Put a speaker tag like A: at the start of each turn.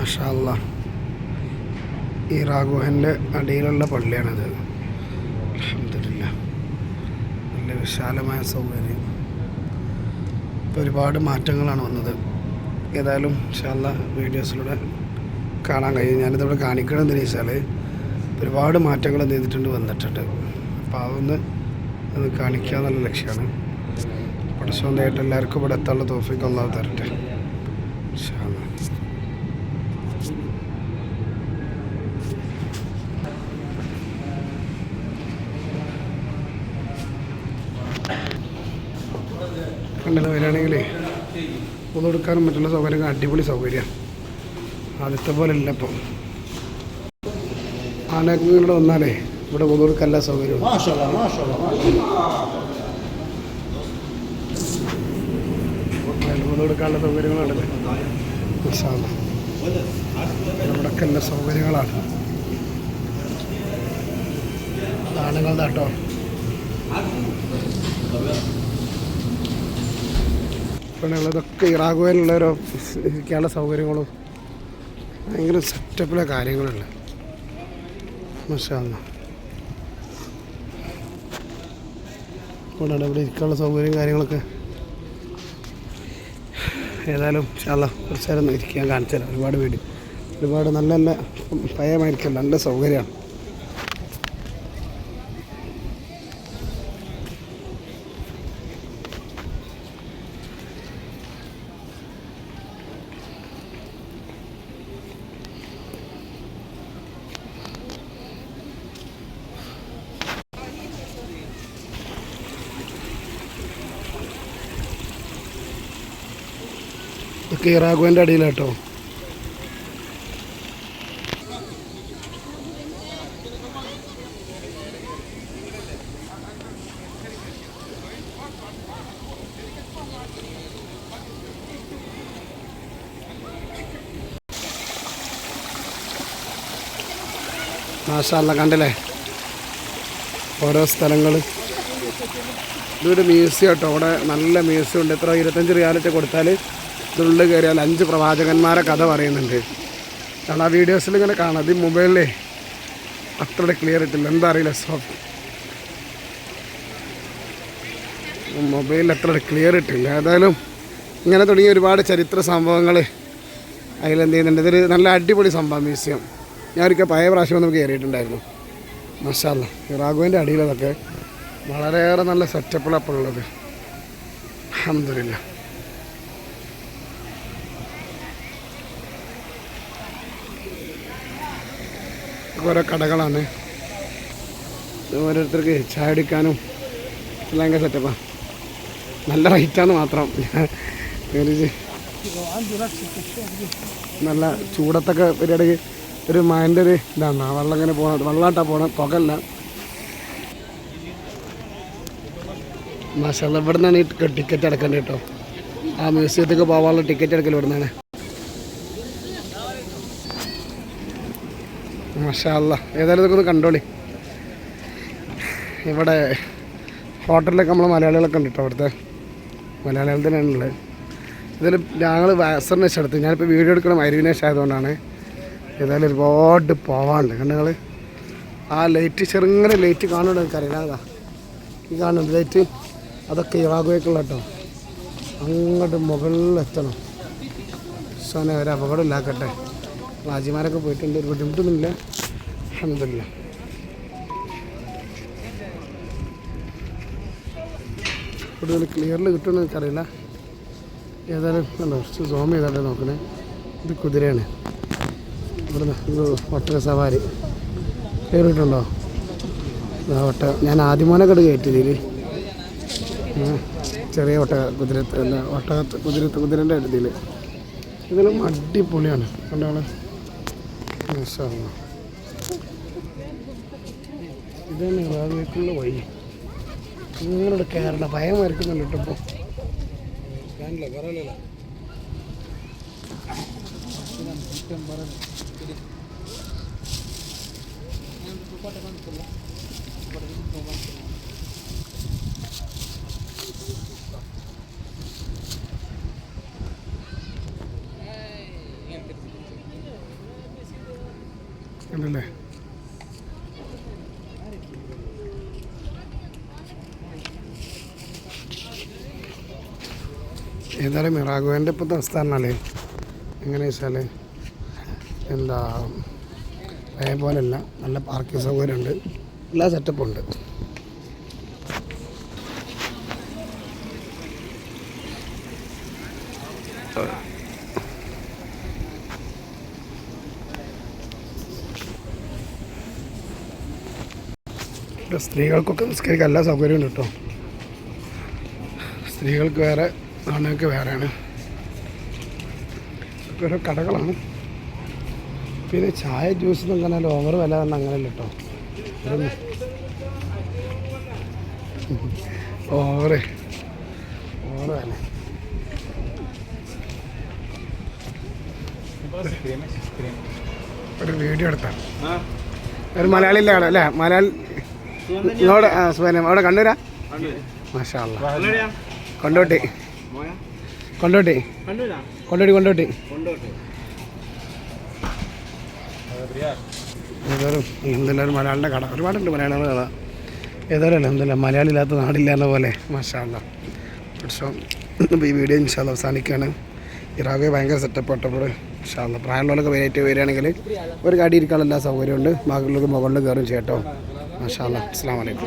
A: മഷാല്ല ഈ റാഗുഹന്റെ അടിയിലുള്ള പള്ളിയാണിത്. അൽഹംദുലില്ലാ. നല്ല വിശാലമായ സൗകര്യം. ഇപ്പോൾ ഒരുപാട് മാറ്റങ്ങളാണ് വന്നത്. ഏതായാലും ഷാല്ല വീഡിയോസിലൂടെ കാണാൻ കഴിയും. ഞാനിതിവിടെ കാണിക്കണമെന്ന് വെച്ചാൽ ഒരുപാട് മാറ്റങ്ങൾ എന്ത് ചെയ്തിട്ടുണ്ട് വന്നിട്ടുണ്ട്. അപ്പോൾ അതൊന്ന് അത് കാണിക്കുക എന്നുള്ള ലക്ഷ്യമാണ്. പടസ്വന്തമായിട്ട് എല്ലാവർക്കും ഇവിടെ എത്താനുള്ള തോഫിക്ക് ഒന്നാമത് തരട്ടെ. ഇൻഷാ അല്ലാ. കണ്ടല്ലോ വരികയാണെങ്കിലേ കൊടുക്കാനും മറ്റുള്ള സൗകര്യങ്ങൾ അടിപൊളി സൗകര്യമാണ് ആദ്യത്തെ പോലെ അല്ല ഇപ്പം. ആനക്കുങ്ങളുടെ വന്നാലേ ഇവിടെ ഒന്നെടുക്കാൻ എല്ലാ സൗകര്യവും ഒന്നെടുക്കാനുള്ള സൗകര്യങ്ങളുണ്ടല്ലേ ഇവിടൊക്കെ സൗകര്യങ്ങളാണ്. ആണുങ്ങളുടെ കേട്ടോ പെണ്ണുങ്ങളിതൊക്കെ ഇറാഖുവിലുള്ളൊരു ഇരിക്കാനുള്ള സൗകര്യങ്ങളും ഭയങ്കര സെറ്റപ്പിലെ കാര്യങ്ങളുണ്ട്. മഷാല്ല ഇവിടെ ഇവിടെ ഇരിക്കാനുള്ള സൗകര്യം കാര്യങ്ങളൊക്കെ. ഏതായാലും ഇഷ്ടമല്ല കുറച്ച് നേരം ഇരിക്കാൻ കാണിച്ചാലും ഒരുപാട് വീട് ഒരുപാട് നല്ല നല്ല പയമായിരിക്കും നല്ല സൗകര്യമാണ്. ഇതൊക്കെ അടിയിലാട്ടോ. മാഷല്ല കണ്ടില്ലേ? ഓരോ സ്ഥലങ്ങൾ ഇതൊരു മ്യൂസിയം കേട്ടോ അവിടെ നല്ല മ്യൂസിയം ഉണ്ട്. എത്ര? ഇരുപത്തഞ്ച് റിയാലിറ്റി കൊടുത്താൽ ഇതിനുള്ളിൽ കയറിയാൽ അഞ്ച് പ്രവാചകന്മാരെ കഥ പറയുന്നുണ്ട്. കാരണം ആ വീഡിയോസിൽ ഇങ്ങനെ കാണാം. അത് മൊബൈലിൽ അത്ര ക്ലിയർ ഇട്ടില്ല എന്താ അറിയില്ല സോഫ്റ്റ് മൊബൈലിൽ അത്ര ക്ലിയർ ഇട്ടില്ല ഏതായാലും ഇങ്ങനെ തുടങ്ങിയ ഒരുപാട് ചരിത്ര സംഭവങ്ങൾ അതിലെന്ത് ചെയ്യുന്നുണ്ട്. ഇതൊരു നല്ല അടിപൊളി സംഭവം മ്യൂസിയം. ഞാൻ ഒരിക്കൽ പഴയ പ്രാവശ്യം നമുക്ക് കയറിയിട്ടുണ്ടായിരുന്നു. മഷാല്ല റാഘുവിന്റെ അടിയിലതൊക്കെ വളരെയേറെ നല്ല സെറ്റപ്പിളപ്പുള്ളത് അഹമ്മദില്ല ഓരോ കടകളാണ്. ഓരോരുത്തർക്ക് ചായ അടിക്കാനും ഭയങ്കര സെറ്റപ്പാണ് നല്ല റേറ്റാണ് മാത്രം. നല്ല ചൂടത്തൊക്കെ പരിപാടിക്ക് ഒരു മാന്റെ ഒരു ഇതാണ്. വെള്ളം ഇങ്ങനെ പോകണം വെള്ളമായിട്ടാണ് പോകണം പുകല്ല മസാല ഇവിടെ നിന്നാണ് ഈ ടിക്കറ്റ് അടക്കേണ്ടത് കേട്ടോ. ആ മ്യൂസിയത്തേക്ക് പോകാനുള്ള ടിക്കറ്റ് എടുക്കൽ ഇവിടെ നിന്നാണ് മഷാല്ല ഏതായാലും ഇതൊക്കെ ഒന്ന് കണ്ടോളി. ഇവിടെ ഹോട്ടലിലൊക്കെ നമ്മൾ മലയാളികളൊക്കെ ഉണ്ട് കേട്ടോ അവിടുത്തെ. മലയാളികൾ തന്നെയാണുള്ളത് ഇതിൽ ഞങ്ങൾ വാസറിനേശ് എടുത്ത് ഞാനിപ്പോൾ വീഡിയോ എടുക്കണം അരുവിനേഷ് ആയതുകൊണ്ടാണ് ഏതായാലും ഒരുപാട് പോവാണ്ട് കണ്ടങ്ങൾ ആ ലൈറ്റ് ചെറുങ്ങനെ ലൈറ്റ് കാണുന്നുണ്ട് എനിക്കറിയില്ല ഈ കാണുന്നുണ്ട് ലൈറ്റ്. അതൊക്കെ ഇറാഖുവേക്കുള്ള കേട്ടോ അങ്ങോട്ട് മുകളിലെത്തണം. സോനെ ഒരു അപകടം ഇല്ലാക്കട്ടെ. റാജിമാരൊക്കെ പോയിട്ടുണ്ട് ഒരു ബുദ്ധിമുട്ടൊന്നുമില്ല. അഹമ്മദില്ല കൂടുതൽ ക്ലിയറിൽ കിട്ടുമെന്ന് എനിക്കറിയില്ല. ഏതായാലും എന്താ കുറച്ച് സോം ചെയ്താട്ടെ നോക്കണേ. ഇത് കുതിരയാണ്. ഇവിടുന്ന് ഇത് ഒട്ടക സവാരി. കയറിയിട്ടുണ്ടോ ഒട്ട ഞാൻ ആദ്യമോനൊക്കെ ഇത് കയറ്റി ഇതിൽ ചെറിയ ഒട്ടക കുതിര ഒട്ടക കുതിര കുതിരന്റെ അടുത്തിൽ ഇതെല്ലാം അടിപൊളിയാണ്. കണ്ടോളെ. ഇതാണ് റാവേക്കുള്ള വഴി. നിങ്ങളുടെ കേരള ഭയം വരക്കുന്നുണ്ട് കേട്ടോ ഇപ്പോൾ ഉണ്ടല്ലേ? ഏതായാലും മിറാഗോന്റെ ഇപ്പോഴത്തെ അവസ്ഥ എങ്ങനെ വെച്ചാൽ എന്താ പഴയ പോലെയല്ല നല്ല പാർക്കിംഗ് സൗകര്യമുണ്ട്. എല്ലാ സെറ്റപ്പും ഉണ്ട്. സ്ത്രീകൾക്കൊക്കെ നിസ്കരിക്കാൻ എല്ലാ സൗകര്യവും കേട്ടോ. സ്ത്രീകൾക്ക് വേറെ ആണുങ്ങൾക്ക് വേറെയാണ്. ഓരോ കടകളാണ്. പിന്നെ ചായ ജ്യൂസ് എന്നൊക്കെ പറഞ്ഞാൽ ഓവർ വില തന്നെ അങ്ങനെയല്ല കേട്ടോ. ഓവർ ഓവർ വില. ഒരു വീഡിയോ എടുത്താണ് ഒരു മലയാളിയിലാണ് അല്ലേ? മലയാളി ഇങ്ങോട്ട് ആ സുബാന അവിടെ കണ്ണൂരാ മാഷാ കൊണ്ടോട്ടി. കൊണ്ടോട്ടി. കൊണ്ടോട്ടി. കൊണ്ടോട്ടി. ഏതായാലും എന്തെല്ലാം മലയാളിന്റെ കട. ഒരുപാടുണ്ട് മലയാളികളുടെ കട. ഏതായാലും എന്തെല്ലാം മലയാളി ഇല്ലാത്ത നാടില്ല എന്ന പോലെ. മാഷാല്ല പക്ഷേ ഇപ്പോൾ ഈ വീഡിയോ ഇൻഷാല്ല അവസാനിക്കുകയാണ്. ഇറാവെ ഭയങ്കര സെറ്റപ്പ് ഇട്ടപ്പോൾ ഇൻഷാല്ല പ്രായമുള്ളവരൊക്കെ വെയിറ്റ് വരികയാണെങ്കിൽ ഒരു കടി ഇരിക്കാനുള്ള എല്ലാ സൗകര്യമുണ്ട് ബാക്കിയുള്ളവർക്ക് മുകളിൽ കയറും ചെയ്യട്ടോ ما شاء الله. السلام عليكم.